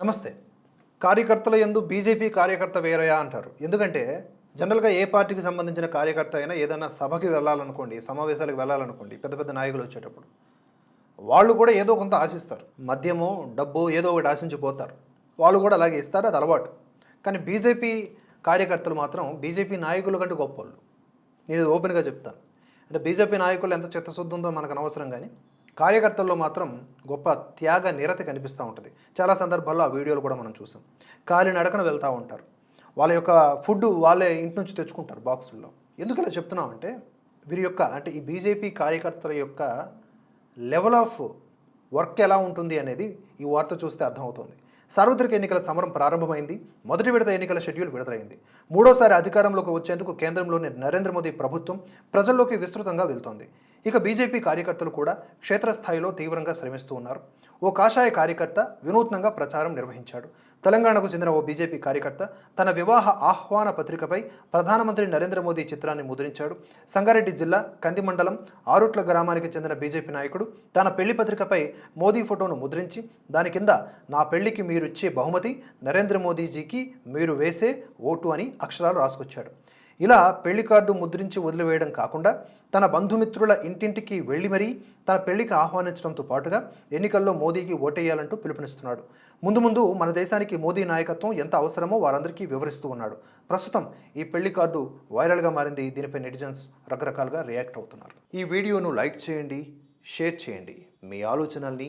నమస్తే. కార్యకర్తల ఎందు బీజేపీ కార్యకర్త వేరయా అంటారు. ఎందుకంటే జనరల్గా ఏ పార్టీకి సంబంధించిన కార్యకర్త అయినా ఏదైనా సభకి వెళ్ళాలనుకోండి సమావేశాలకు వెళ్ళాలనుకోండి పెద్ద పెద్ద నాయకులు వచ్చేటప్పుడు వాళ్ళు కూడా ఏదో కొంత ఆశిస్తారు. మద్యమో డబ్బు ఏదో ఒకటి ఆశించిపోతారు వాళ్ళు కూడా అలాగే ఇస్తారు అది అలవాటు. కానీ బీజేపీ కార్యకర్తలు మాత్రం బీజేపీ నాయకుల కంటే గొప్పవాళ్ళు నేను ఓపెన్గా చెప్తాను. అంటే బీజేపీ నాయకులు ఎంత చిత్తశుద్ధి ఉందో మనకు అనవసరం కానీ కార్యకర్తల్లో మాత్రం గొప్ప త్యాగ నిరత కనిపిస్తూ ఉంటుంది. చాలా సందర్భాల్లో ఆ వీడియోలు కూడా మనం చూసాం. కాలి నడకన వెళ్తూ ఉంటారు. వాళ్ళ యొక్క ఫుడ్ వాళ్ళే ఇంటి నుంచి తెచ్చుకుంటారు బాక్సుల్లో. ఎందుకు ఇలా చెప్తున్నామంటే వీరి యొక్క అంటే ఈ బీజేపీ కార్యకర్తల యొక్క లెవెల్ ఆఫ్ వర్క్ ఎలా ఉంటుంది అనేది ఈ వార్త చూస్తే అర్థమవుతుంది. సార్వత్రిక ఎన్నికల సమరం ప్రారంభమైంది. మొదటి విడత ఎన్నికల షెడ్యూల్ విడుదలైంది. మూడోసారి అధికారంలోకి వచ్చేందుకు కేంద్రంలోని నరేంద్ర మోదీ ప్రభుత్వం ప్రజల్లోకి విస్తృతంగా వెళ్తోంది. ఇక బీజేపీ కార్యకర్తలు కూడా క్షేత్రస్థాయిలో తీవ్రంగా శ్రమిస్తూ ఉన్నారు. ఓ కాషాయ కార్యకర్త వినూత్నంగా ప్రచారం నిర్వహించాడు. తెలంగాణకు చెందిన ఓ బీజేపీ కార్యకర్త తన వివాహ ఆహ్వాన పత్రికపై ప్రధానమంత్రి నరేంద్ర మోదీ చిత్రాన్ని ముద్రించాడు. సంగారెడ్డి జిల్లా కంది మండలం ఆరుట్ల గ్రామానికి చెందిన బీజేపీ నాయకుడు తన పెళ్ళి పత్రికపై మోదీ ఫోటోను ముద్రించి దాని కింద నా పెళ్ళికి మీరు ఇచ్చే బహుమతి నరేంద్ర మోదీజీకి మీరు వేసే ఓటు అని అక్షరాలు రాసుకొచ్చాడు. ఇలా పెళ్ళి కార్డు ముద్రించి వదిలివేయడం కాకుండా తన బంధుమిత్రుల ఇంటింటికి వెళ్ళి మరీ తన పెళ్ళికి ఆహ్వానించడంతో పాటుగా ఎన్నికల్లో మోదీకి ఓటేయాలంటూ పిలుపునిస్తున్నాడు. ముందు ముందు మన దేశానికి మోదీ నాయకత్వం ఎంత అవసరమో వారందరికీ వివరిస్తూ ఉన్నాడు. ప్రస్తుతం ఈ పెళ్ళి కార్డు వైరల్గా మారింది. దీనిపై నెటిజన్స్ రకరకాలుగా రియాక్ట్ అవుతున్నారు. ఈ వీడియోను లైక్ చేయండి షేర్ చేయండి. మీ ఆలోచనల్ని